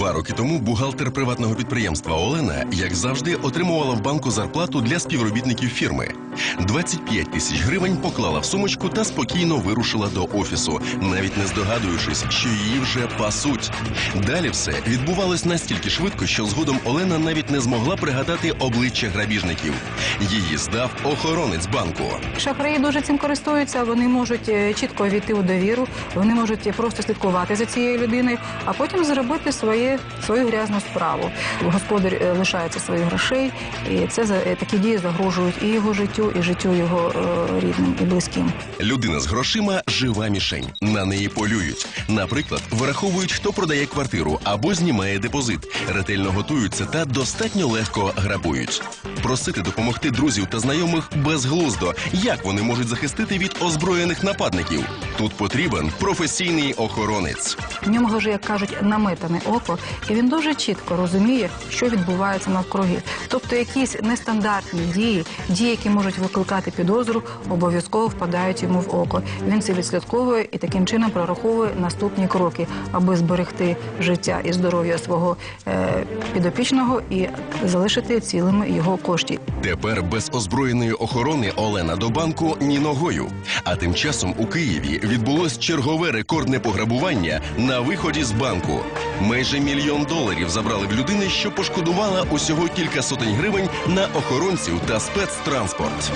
Два роки тому бухгалтер приватного підприємства Олена, як завжди, отримувала в банку зарплату для співробітників фірми. 25 тисяч гривень поклала в сумочку та спокійно вирушила до офісу, навіть не здогадуючись, що її вже пасуть. Далі все відбувалось настільки швидко, що згодом Олена навіть не змогла пригадати обличчя грабіжників. Її здав охоронець банку. Шахраї дуже цим користуються. Вони можуть е, чітко війти у довіру, вони можуть просто слідкувати за цією людиною, а потім зробити своє, свою грязну справу. Господар е, лишається своїх грошей, і це е, такі дії загрожують і його життю, і життю його е, рідним і близьким. Людина з грошима жива мішень. На неї полюють. Наприклад, вираховують, хто продає квартиру або знімає депозит, ретельно готуються та достатньо легко грабують. Просити допомогти друзів та знайомих безглуздо. Як вони можуть захистити від озброєних нападників? Тут потрібен професійний охоронець. В ньому вже, як кажуть, наметане око, і він дуже чітко розуміє, що відбувається навкруги. Тобто якісь нестандартні дії, дії, які можуть викликати підозру, обов'язково впадають йому в око. Він це відслідковує і таким чином прораховує наступні кроки, аби зберегти життя і здоров'я свого е, підопічного і залишити цілими його кошти. Тепер без озброєної охорони Олена до банку ні ногою. А тим часом у Києві відбулось чергове рекордне пограбування на виході з банку. Майже мільйон доларів забрали в людини, що пошкодувала усього кілька сотень гривень на охоронців та спецтранспорт.